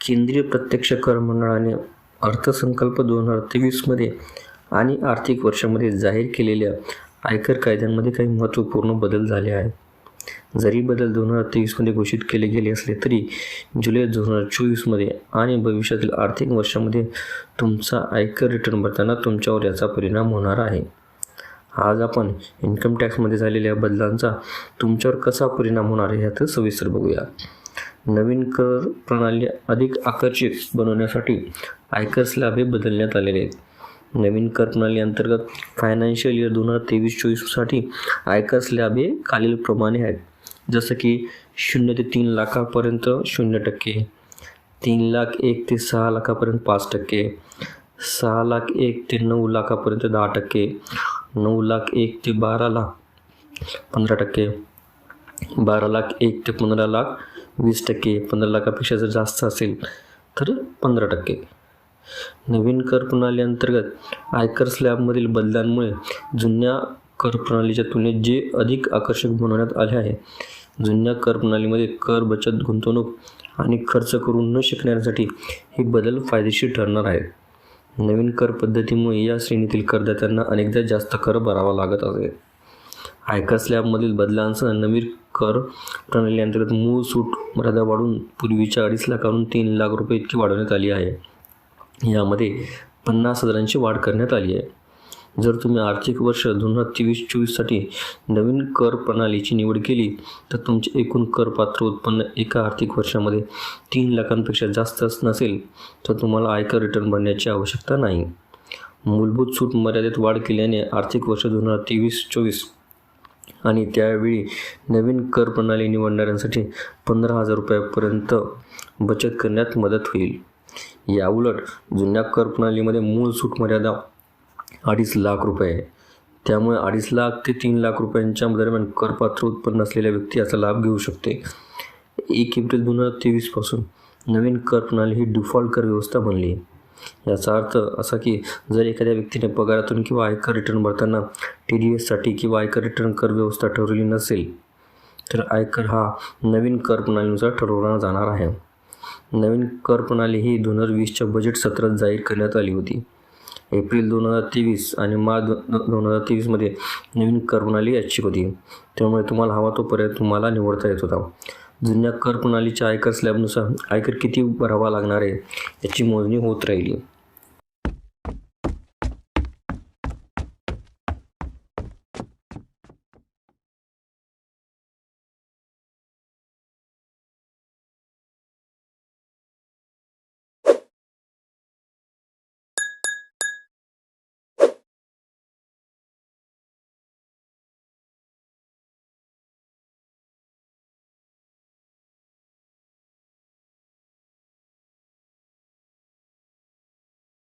केंद्रीय प्रत्यक्ष कर मंडळाने अर्थसंकल्प दोन हजार तेवीसमध्ये आणि आर्थिक वर्षामध्ये जाहीर केलेल्या आयकर कायद्यांमध्ये काही महत्त्वपूर्ण बदल झाले आहेत. जरी बदल दोन हजार तेवीसमध्ये घोषित केले गेले असले तरी जुलै दोन हजार चोवीसमध्ये आणि भविष्यातील आर्थिक वर्षामध्ये तुमचा आयकर रिटर्न भरताना तुमच्यावर याचा परिणाम होणार आहे. आज आपण इन्कम टॅक्समध्ये झालेल्या बदलांचा तुमच्यावर कसा परिणाम होणार आहे यात सविस्तर बघूया. नवीन कर प्रणाली अधिक आकर्षक बनवण्यासाठी आयकर स्लॅब हे बदलण्यात आलेले आहेत. नवीन कर प्रणाली अंतर्गत फायनान्शियल इयर दोन हजार तेवीस चोवीससाठी आयकर स्लॅब हे खालीलप्रमाणे आहेत. जसं की शून्य ते तीन लाखापर्यंत शून्य टक्के तीन लाख एक ते सहा लाखापर्यंत पाच टक्के सहा लाख एक ते नऊ लाखापर्यंत दहा टक्के नऊ लाख एक ते बारा लाख पंधरा टक्के. बारा लाख एक ते पंधरा लाख वीस टक्के पंधरा लाखापेक्षा जर जास्त असेल तर पंधरा टक्के. नवीन कर प्रणाली अंतर्गत आयकर स्लॅबमधील बदलांमुळे जुन्या कर प्रणालीच्या तुलनेत जे अधिक आकर्षक बनवण्यात आले आहे जुन्या कर प्रणालीमध्ये कर बचत गुंतवणूक आणि खर्च करू न शिकणाऱ्यांसाठी हे बदल फायदेशीर ठरणार आहेत. नवीन कर पद्धतीमुळे या श्रेणीतील करदात्यांना अनेकदा जास्त कर भरावा लागत असेल आयकर स्लॅबमधील बदलांसह नवीन कर प्रणाली अंतर्गत मूळ सूट मर्यादा वाढून पूर्वीच्या अडीच लाखावरून तीन लाख रुपये इतकी वाढवण्यात आली आहे. यामध्ये पन्नास हजारांची वाढ करण्यात आली आहे. जर तुम्ही आर्थिक वर्ष दोन हजार तेवीस चोवीससाठी नवीन कर प्रणालीची निवड केली तर तुमचे एकूण करपात्र उत्पन्न एका आर्थिक वर्षामध्ये तीन लाखांपेक्षा जास्त नसेल तर तुम्हाला आयकर रिटर्न भरण्याची आवश्यकता नाही. मूलभूत सूट मर्यादेत वाढ केल्याने आर्थिक वर्ष दोन हजार तेवीस चोवीस आणि त्यावेळी नवीन कर प्रणाली निवडणाऱ्यांसाठी पंधरा हजार रुपयापर्यंत बचत करण्यात मदत होईल. याउलट जुन्या कर प्रणालीमध्ये मूळ सूट मर्यादा अडीच लाख रुपये आहे. त्यामुळे अडीच लाख ते तीन लाख रुपयांच्या दरम्यान करपात्र उत्पन्न असलेल्या व्यक्ती याचा लाभ घेऊ शकते. एक एप्रिल दोन हजार तेवीसपासून नवीन कर प्रणाली ही डिफॉल्ट कर व्यवस्था बनली आहे. याचा अर्थ असा की जर एखाद्या व्यक्तीने पगारातून किंवा आयकर रिटर्न भरताना टी डी एससाठी किंवा आयकर रिटर्न कर व्यवस्था ठरवली नसेल तर आयकर हा नवीन कर प्रणालीनुसार ठरवला जाणार आहे. नवीन कर प्रणाली ही दोन हजार वीसच्या बजेट सत्रात जाहीर करण्यात आली होती. एप्रिल दोन हजार तेवीस आणि मार्च दोन हजार तेवीसमध्ये नवीन कर प्रणाली ऐच्छिक होती. त्यामुळे तुम्हाला हवा तो पर्याय तुम्हाला निवडता येत होता. जुन्या कर प्रणालीच्या आयकर स्लॅबनुसार आयकर किती भरावा लागणार आहे याची मोजणी होत राहिली.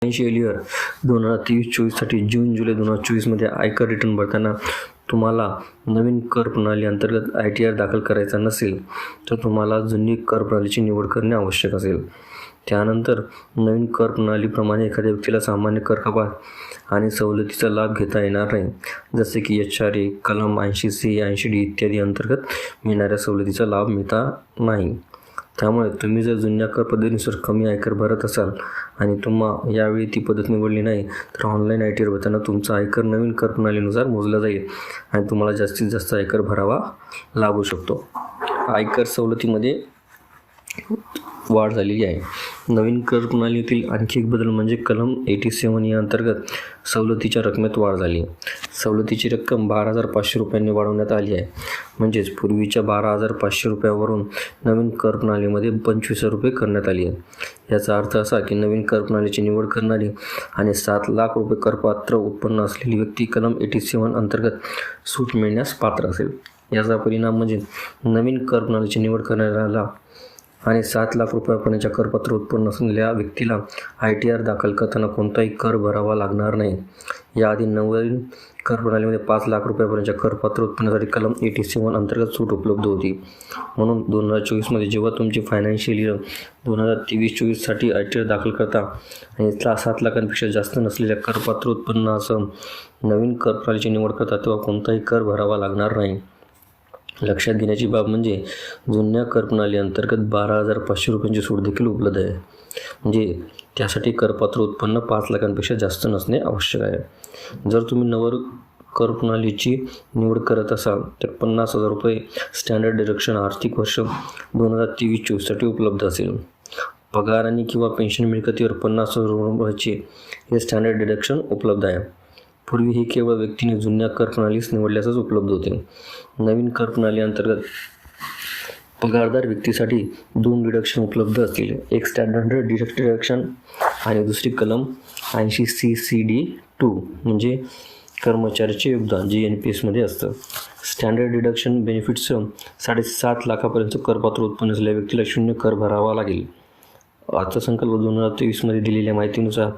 फायनान्शियल इयर दोन हजार तेवीस चोवीससाठी जून जुलै दोन हजार चोवीसमध्ये आयकर रिटर्न भरताना तुम्हाला नवीन कर प्रणाली अंतर्गत आय टी आर दाखल करायचा नसेल तर तुम्हाला जुनी कर प्रणालीची निवड करणे आवश्यक असेल. त्यानंतर नवीन कर प्रणालीप्रमाणे एखाद्या व्यक्तीला सामान्य कर कपात आणि सवलतीचा लाभ घेता येणार नाही. जसे की एच आर ए कलम ऐंशी सी ऐंशी डी इत्यादी अंतर्गत मिळणाऱ्या सवलतीचा लाभ मिळता नाही. त्यामुळे तुम्ही जर जुन्या कर पद्धतीनुसार कमी आयकर भरत असाल आणि तुम्हा यावेळी ती पद्धत निवडली नाही तर ऑनलाईन आय टी आर भरताना तुमचा आयकर नवीन कर प्रणालीनुसार मोजला जाईल आणि तुम्हाला जास्तीत जास्त आयकर भरावा लागू शकतो. आयकर सवलतीमध्ये वाढ झालेली आहे. नवीन कर प्रणालीतील आणखी एक बदल म्हणजे कलम एटी सेवन या अंतर्गत सवलतीच्या रकमेत वाढ झाली. सवलतीची रक्कम बारा हजार पाचशे रुपयांनी वाढवण्यात आली आहे. म्हणजेच पूर्वीच्या बारा हजार पाचशे रुपयावरून नवीन कर प्रणालीमध्ये पंचवीस रुपये करण्यात आली आहे याचा अर्थ असा की नवीन कर प्रणालीची निवड करणारी आणि सात लाख रुपये करपात्र उत्पन्न असलेली व्यक्ती कलम एटी सेवन अंतर्गत सूट मिळण्यास पात्र असेल. याचा परिणाम म्हणजे नवीन कर प्रणालीची निवड करणाऱ्याला आणि सात लाख रुपयापर्यंतच्या करपात्र उत्पन्न असलेल्या व्यक्तीला आय टी आर दाखल करताना कोणताही कर भरावा लागणार नाही. याआधी नवीन कर प्रणालीमध्ये पाच लाख रुपयापर्यंतच्या करपात्र उत्पन्नासाठी कलम एटी सेवन अंतर्गत सूट उपलब्ध होती. म्हणून दोन हजार चोवीसमध्ये जेव्हा तुमची फायनान्शियल इयर दोन हजार तेवीस चोवीससाठी आय टी आर दाखल करता आणि सात लाखांपेक्षा जास्त नसलेल्या करपात्र उत्पन्नासह नवीन कर प्रणालीची निवड करता तेव्हा कोणताही कर भरावा लागणार नाही. लक्षात घेण्याची बाब म्हणजे जुन्या कर प्रणाली अंतर्गत बारा हजार पाचशे रुपयांची सूट देखील उपलब्ध आहे. म्हणजे त्यासाठी करपात्र उत्पन्न पाच लाखांपेक्षा जास्त नसणे आवश्यक आहे. जर तुम्ही नवर कर प्रणालीची निवड करत असाल तर पन्नास हजार रुपये स्टँडर्ड डिडक्शन आर्थिक वर्ष दोन हजार तेवीस चोवीससाठी उपलब्ध असेल. पगार आणि किंवा पेन्शन मिळकतीवर पन्नास हजार रुपयाचे हे स्टँडर्ड डिडक्शन उपलब्ध आहे. पूर्वी हे केवळ व्यक्तीने जुन्या कर प्रणालीस निवडल्यासच उपलब्ध होते. नवीन कर प्रणाली अंतर्गत पगारदार व्यक्तीसाठी दोन डिडक्शन उपलब्ध असतील. एक स्टँडर्ड डिडक्ट डिडक्शन आणि दुसरी कलम ऐंशी सी सी डी टू म्हणजे कर्मचाऱ्याचे योगदान जे एन पी एसमध्ये असतं. स्टँडर्ड डिडक्शन बेनिफिट्सचं साडेसात लाखापर्यंत करपात्र उत्पन्न असलेल्या व्यक्तीला शून्य कर भरावा लागेल. अर्थसंकल्प दोन हजार तेवीसमध्ये दिलेल्या माहितीनुसार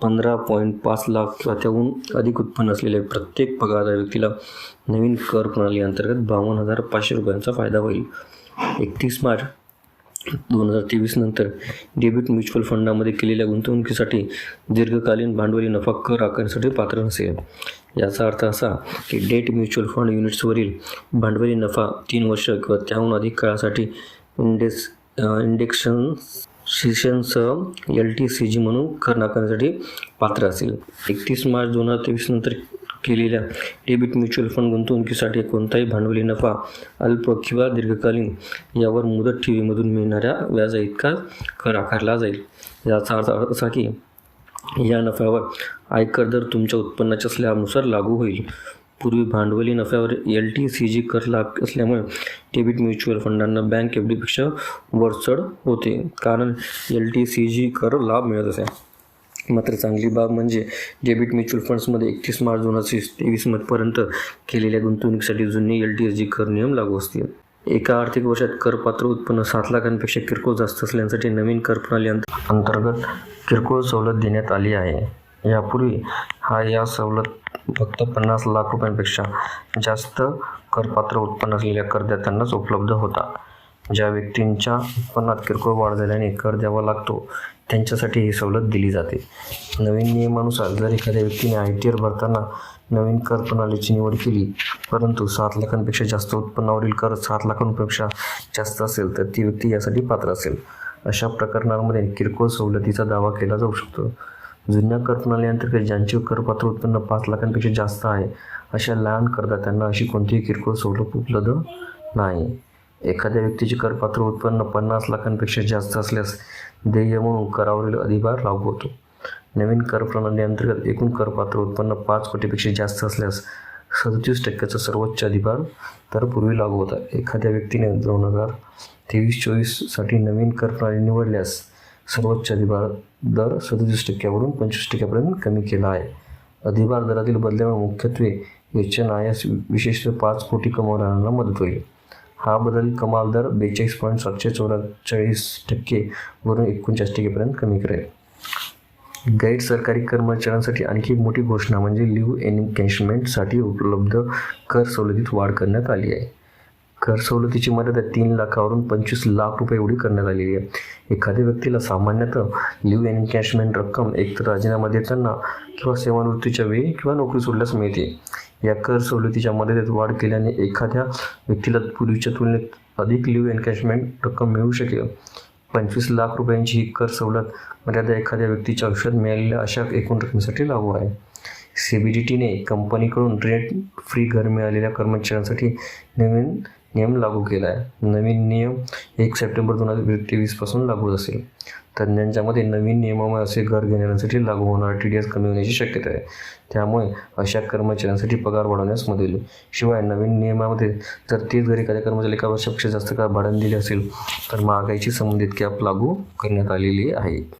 पंधरा पॉईंट पाच लाख किंवा त्याहून अधिक उत्पन्न असलेल्या प्रत्येक पगारदार व्यक्तीला नवीन कर प्रणाली अंतर्गत बावन्न हजार पाचशे रुपयांचा फायदा होईल. एकतीस मार्च दोन हजार तेवीस नंतर डेबिट म्युच्युअल फंडामध्ये केलेल्या गुंतवणुकीसाठी दीर्घकालीन भांडवली नफा कर आकारण्यासाठी पात्र नसेल. याचा अर्थ असा की डेट म्युच्युअल फंड युनिट्सवरील भांडवली नफा तीन वर्ष किंवा त्याहून अधिक काळासाठी इंडेक्स इंडेक्शन सेशनसह एल टी सी जी म्हणून कर नाकारण्यासाठी पात्र असेल. एकतीस मार्च दोन हजार तेवीस नंतर केलेल्या डेबिट म्युच्युअल फंड गुंतवणुकीसाठी कोणताही भांडवली नफा अल्प किंवा दीर्घकालीन यावर मुदत ठेवीमधून मिळणाऱ्या व्याजा इतका कर आकारला जाईल. याचा अर्थ असा की या नफ्यावर आयकर दर तुमच्या उत्पन्नाच्या स्लॅबनुसार लागू होईल. पूर्वी भांडवली नफ्यावर एल टी सी जी कर लाभ असल्यामुळे डेबिट म्युच्युअल फंडांना बँक एफ डीपेक्षा वरचढ होते. कारण एल टी सी जी कर लाभ मिळत असे. मात्र चांगली बाब म्हणजे डेबिट म्युच्युअल फंड्समध्ये एकतीस मार्च दोन हजार तेवीसपर्यंत केलेल्या गुंतवणुकीसाठी जुने एल टी एस जी कर नियम लागू असतील. एका आर्थिक वर्षात करपात्र उत्पन्न सात लाखांपेक्षा किरकोळ जास्त असल्यासाठी नवीन कर प्रणाली अंतर्गत किरकोळ सवलत देण्यात आली आहे. यापूर्वी हा या सवलत फक्त पन्नास लाख रुपयांपेक्षा जास्त करपात्र उत्पन्न असलेल्या करदात्यांनाच उपलब्ध होता. ज्या व्यक्तींच्या उत्पन्नात किरकोळ वाढ झाल्याने कर द्यावा लागतो त्यांच्यासाठी ही सवलत दिली जाते. नवीन नियमानुसार जर एखाद्या व्यक्तीने आय टी आर भरताना नवीन कर प्रणालीची निवड केली परंतु सात लाखांपेक्षा जास्त उत्पन्नावरील कर सात लाखांपेक्षा जास्त असेल तर ती व्यक्ती यासाठी पात्र असेल. अशा प्रकरणांमध्ये किरकोळ सवलतीचा दावा केला जाऊ शकतो. जुन्या कर प्रणाली अंतर्गत ज्यांचे करपात्र उत्पन्न पाच लाखांपेक्षा जास्त आहे अशा लहान करदात्यांना अशी कोणतीही किरकोळ सवलत उपलब्ध नाही. एखाद्या व्यक्तीचे करपात्र उत्पन्न पन्नास लाखांपेक्षा जास्त असल्यास देय म्हणून करावरील अधिभार लागू होतो नवीन कर प्रणाली अंतर्गत एकूण करपात्र उत्पन्न पाच कोटीपेक्षा जास्त असल्यास सदतीस टक्क्याचा सर्वोच्च अधिभार तर पूर्वी लागू होता. एखाद्या व्यक्तीने दोन हजार तेवीस चोवीससाठी नवीन कर प्रणाली निवडल्यास सर्वोच्च अधिभार दर सदतीस टक्क्यावरून पंचवीस टक्क्यापर्यंत कमी केला आहे. अधिभार दरातील बदलामुळे मुख्यत्वे एच एन आय एस विशेषतः पाच कोटी कमावणाऱ्यांना मदत होईल. हा बदल कमाल दर बेचाळीस पॉईंट सातशे चौवेचाळीस टक्केवरून एकोणचाळीस टक्केपर्यंत कमी करेल. गैर सरकारी कर्मचाऱ्यांसाठी आणखी एक मोठी घोषणा म्हणजे लिव्ह एनकॅशमेंटसाठी उपलब्ध कर सवलतीत वाढ करण्यात आली आहे. कर सवलतीची मर्यादा तीन लाखावरून पंचवीस लाख रुपये एवढी करण्यात आलेली आहे. एखाद्या व्यक्तीला सामान्यतः लिव्ह एनकॅशमेंट रक्कम एकतर राजीनामा देताना किंवा सेवानिवृत्तीच्या वेळी किंवा नोकरी सोडल्यास मिळते. या कर सवलतीच्या मर्यादेत वाढ केल्याने एखाद्या व्यक्तीला पूर्वीच्या तुलनेत अधिक लिव्ह एनकॅशमेंट रक्कम मिळू शकेल. पंचवीस लाख रुपयांची ही कर सवलत मर्यादा एखाद्या व्यक्तीच्या आयुष्यात मिळालेल्या अशा एकूण रकमेसाठी लागू आहे. सी बी डी टीने कंपनीकडून रेट फ्री घर मिळालेल्या कर्मचाऱ्यांसाठी नवीन नियम लागू केला आहे नवीन नियम एक सप्टेंबर दोन हजार तेवीसपासून लागू असेल. तज्ज्ञांच्या मते नवीन नियमामुळे असे घर घेण्यासाठी लागू होणार टी डी एस कमी होण्याची शक्यता आहे. त्यामुळे अशा कर्मचाऱ्यांसाठी पगार वाढवण्यास मदत होईल. शिवाय नवीन नियमामध्ये जर तेच घरी एखाद्या कर्मचारी एका वर्षापेक्षा जास्त काळ भाड्याने दिले असेल तर महागाईशी संबंधित कॅप लागू करण्यात आलेली आहे.